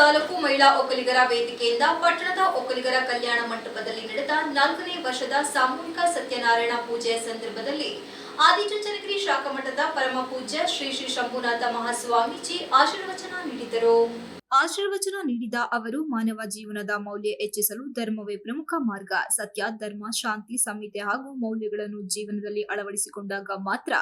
ತಾಲೂಕು ಮಹಿಳಾ ಒಕ್ಕಲಿಗರ ವೇದಿಕೆಯಿಂದ ಪಟ್ಟಣದ ಒಕ್ಕಲಿಗರ ಕಲ್ಯಾಣ ಮಂಟಪದಲ್ಲಿ ನಡೆದ ನಾಲ್ಕನೇ ವರ್ಷದ ಸಾಮೂಹಿಕ ಸತ್ಯನಾರಾಯಣ ಪೂಜೆಯ ಸಂದರ್ಭದಲ್ಲಿ ಆದಿಚುಂಚನಗಿರಿ ಶಾಖಮಠದ ಪರಮ ಪೂಜ್ಯ ಶ್ರೀ ಶ್ರೀ ಶಂಭುನಾಥ ಮಹಾಸ್ವಾಮೀಜಿ ಆಶೀರ್ವಚನ ನೀಡಿದರು. ಆಶೀರ್ವಚನ ನೀಡಿದ ಅವರು, ಮಾನವ ಜೀವನದ ಮೌಲ್ಯ ಹೆಚ್ಚಿಸಲು ಧರ್ಮವೇ ಪ್ರಮುಖ ಮಾರ್ಗ. ಸತ್ಯ, ಧರ್ಮ, ಶಾಂತಿ, ಸಂಹಿತೆ ಹಾಗೂ ಮೌಲ್ಯಗಳನ್ನು ಜೀವನದಲ್ಲಿ ಅಳವಡಿಸಿಕೊಂಡಾಗ ಮಾತ್ರ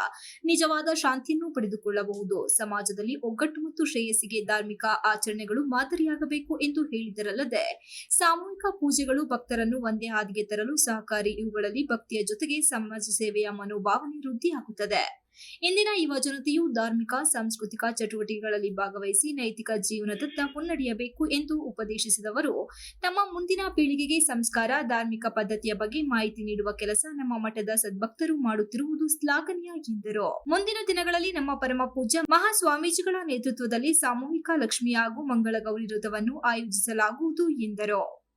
ನಿಜವಾದ ಶಾಂತಿಯನ್ನು ಪಡೆದುಕೊಳ್ಳಬಹುದು. ಸಮಾಜದಲ್ಲಿ ಒಗ್ಗಟ್ಟು ಮತ್ತು ಶ್ರೇಯಸ್ಸಿಗೆ ಧಾರ್ಮಿಕ ಆಚರಣೆಗಳು ಮಾದರಿಯಾಗಬೇಕು ಎಂದು ಹೇಳಿದರಲ್ಲದೆ, ಸಾಮೂಹಿಕ ಪೂಜೆಗಳು ಭಕ್ತರನ್ನು ಒಂದೇ ಹಾದಿಗೆ ತರಲು ಸಹಕಾರಿ ಇವುಗಳಲ್ಲಿ ಭಕ್ತಿಯ ಜೊತೆಗೆ ಸಮಾಜ ಸೇವೆಯ ಮನೋಭಾವನೆ ವೃದ್ಧಿಯಾಗುತ್ತದೆ. ಇಂದಿನ ಯುವ ಜನತೆಯು ಧಾರ್ಮಿಕ, ಸಾಂಸ್ಕೃತಿಕ ಚಟುವಟಿಕೆಗಳಲ್ಲಿ ಭಾಗವಹಿಸಿ ನೈತಿಕ ಜೀವನದತ್ತ ಮುನ್ನಡೆಯಬೇಕು ಎಂದು ಉಪದೇಶಿಸಿದವರು. ತಮ್ಮ ಮುಂದಿನ ಪೀಳಿಗೆಗೆ ಸಂಸ್ಕಾರ, ಧಾರ್ಮಿಕ ಪದ್ಧತಿಯ ಬಗ್ಗೆ ಮಾಹಿತಿ ನೀಡುವ ಕೆಲಸ ನಮ್ಮ ಮಠದ ಸದ್ಭಕ್ತರು ಮಾಡುತ್ತಿರುವುದು ಶ್ಲಾಘನೀಯ ಎಂದರು. ಮುಂದಿನ ದಿನಗಳಲ್ಲಿ ನಮ್ಮ ಪರಮ ಪೂಜ್ಯ ಮಹಾಸ್ವಾಮೀಜಿಗಳ ನೇತೃತ್ವದಲ್ಲಿ ಸಾಮೂಹಿಕ ಲಕ್ಷ್ಮಿ ಹಾಗೂ ಮಂಗಳ ಗೌರಿ ವ್ರತವನ್ನು ಆಯೋಜಿಸಲಾಗುವುದು ಎಂದರು.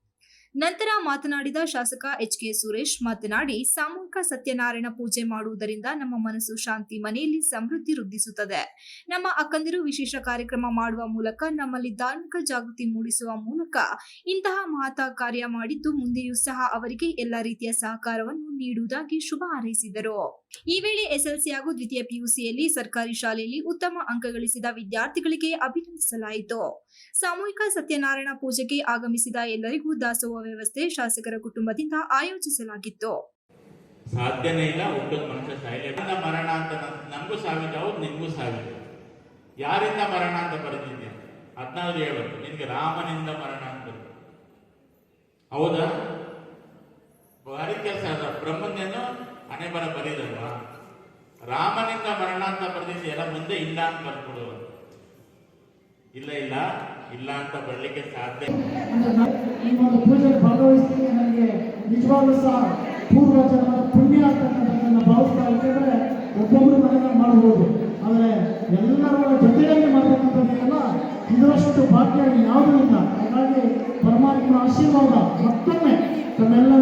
ನಂತರ ಮಾತನಾಡಿದ ಶಾಸಕ ಎಚ್ ಕೆ ಸುರೇಶ್ ಮಾತನಾಡಿ ಸಾಮೂಹಿಕ ಸತ್ಯನಾರಾಯಣ ಪೂಜೆ ಮಾಡುವುದರಿಂದ ನಮ್ಮ ಮನಸ್ಸು ಶಾಂತಿ ಮನೆಯಲ್ಲಿ ಸಮೃದ್ಧಿ ವೃದ್ಧಿಸುತ್ತದೆ. ನಮ್ಮ ಅಕ್ಕಂದಿರು ವಿಶೇಷ ಕಾರ್ಯಕ್ರಮ ಮಾಡುವ ಮೂಲಕ ನಮ್ಮಲ್ಲಿ ಧಾರ್ಮಿಕ ಜಾಗೃತಿ ಮೂಡಿಸುವ ಮೂಲಕ ಇಂತಹ ಮಹತಾ ಕಾರ್ಯ ಮಾಡಿದ್ದು, ಮುಂದೆಯೂ ಸಹ ಅವರಿಗೆ ಎಲ್ಲ ರೀತಿಯ ಸಹಕಾರವನ್ನು ನೀಡುವುದಾಗಿ ಶುಭ ಹಾರೈಸಿದರು. ಈ ವೇಳೆ ಎಸ್ಎಲ್ಸಿ ಹಾಗೂ ದ್ವಿತೀಯ ಪಿಯುಸಿಯಲ್ಲಿ ಸರ್ಕಾರಿ ಶಾಲೆಯಲ್ಲಿ ಉತ್ತಮ ಅಂಕ ಗಳಿಸಿದ ವಿದ್ಯಾರ್ಥಿಗಳಿಗೆ ಅಭಿನಂದಿಸಲಾಯಿತು. ಸಾಮೂಹಿಕ ಸತ್ಯನಾರಾಯಣ ಪೂಜೆಗೆ ಆಗಮಿಸಿದ ಎಲ್ಲರಿಗೂ ದಾಸೋಹ ವ್ಯವಸ್ಥೆ ಶಾಸಕರ ಕುಟುಂಬದಿಂದ ಆಯೋಜಿಸಲಾಗಿತ್ತು. ಸಾಧ್ಯನೇ ಇಲ್ಲ, ಹುಟ್ಟದ ಮನುಷ್ಯ ಸಾಯಲೇ ಮರಣ ಅಂತ ನಮಗೂ ಸಾವಿದೆ ಹೌದು ನಿನ್ಗೂ ಸಾವಿದೆ ಯಾರಿಂದ ಮರಣ ಅಂತ ಬರೆದಿದ್ದೆ? ಹದಿನಾರು ಹೇಳೋದು ನಿನ್ಗೆ ರಾಮನಿಂದ ಮರಣ ಅಂತ ಹೌದಾ? ಭಾರಿ ಕೆಲಸ ಅದ. ಬ್ರಹ್ಮನೇನು ಹಣೆ ಬರ ಬರೀದಲ್ವಾ ರಾಮನಿಂದ ಮರಣ ಅಂತ ಬರೆದಿದ್ದು ಎಲ್ಲ ಮುಂದೆ ಇಲ್ಲ ಅಂತ ಬರ್ಕೊಡುವ ಇಲ್ಲ ಇಲ್ಲ ಇಲ್ಲ ಅಂತ ಬರಲಿಕ್ಕೆ ಸಾಧ್ಯ ಈ ಒಂದು ಪೂಜೆಗೆ ಭಾಗವಹಿಸ್ತೀನಿ ನನಗೆ ನಿಜವಾಗ್ಲೂ ಸಹ ಪೂರ್ವ ಜನ್ಮದ ಪುಣ್ಯ ಅಂತಕ್ಕಂಥದ್ದನ್ನು ಭಾವಿಸ್ತಾ ಯಾಕೆಂದರೆ ಒಬ್ಬೊಬ್ಬರು ಮನೆಯಲ್ಲಿ ಮಾಡ್ಬೋದು. ಆದರೆ ಎಲ್ಲರ ಜೊತೆಯಲ್ಲಿ ಮಾಡ್ತಕ್ಕಂಥದ್ದೆಲ್ಲ ಇದರಷ್ಟು ಭಾಗ್ಯ ಯಾವುದೂ ಇಲ್ಲ. ಹಾಗಾಗಿ ಪರಮಾತ್ಮನ ಆಶೀರ್ವಾದ ಮತ್ತೊಮ್ಮೆ ತಮ್ಮೆಲ್ಲರ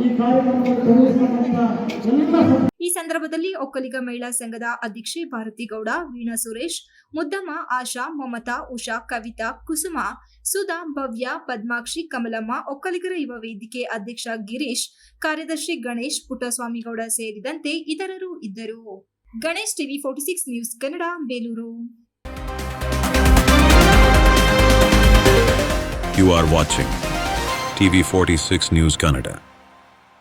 ಈ ಕಾರ್ಯಕ್ರಮದಲ್ಲಿ ಸಂದರ್ಭದಲ್ಲಿ ಒಕ್ಕಲಿಗ ಮಹಿಳಾ ಸಂಘದ ಅಧ್ಯಕ್ಷೆ ಭಾರತಿಗೌಡ ವೀಣಾ ಸುರೇಶ್ ಮುದ್ದಮ್ಮ ಆಶಾ ಮಮತಾ ಉಷಾ ಕವಿತಾ ಕುಸುಮ ಸುಧಾ ಭವ್ಯ ಪದ್ಮಾಕ್ಷಿ ಕಮಲಮ್ಮ ಒಕ್ಕಲಿಗರ ಯುವ ವೇದಿಕೆ ಅಧ್ಯಕ್ಷ ಗಿರೀಶ್ ಕಾರ್ಯದರ್ಶಿ ಗಣೇಶ್ ಪುಟ್ಟಸ್ವಾಮಿಗೌಡ ಸೇರಿದಂತೆ ಇತರರು ಇದ್ದರು Ganesh TV forty six news Kannada Belur You are watching TV46 News Kannada.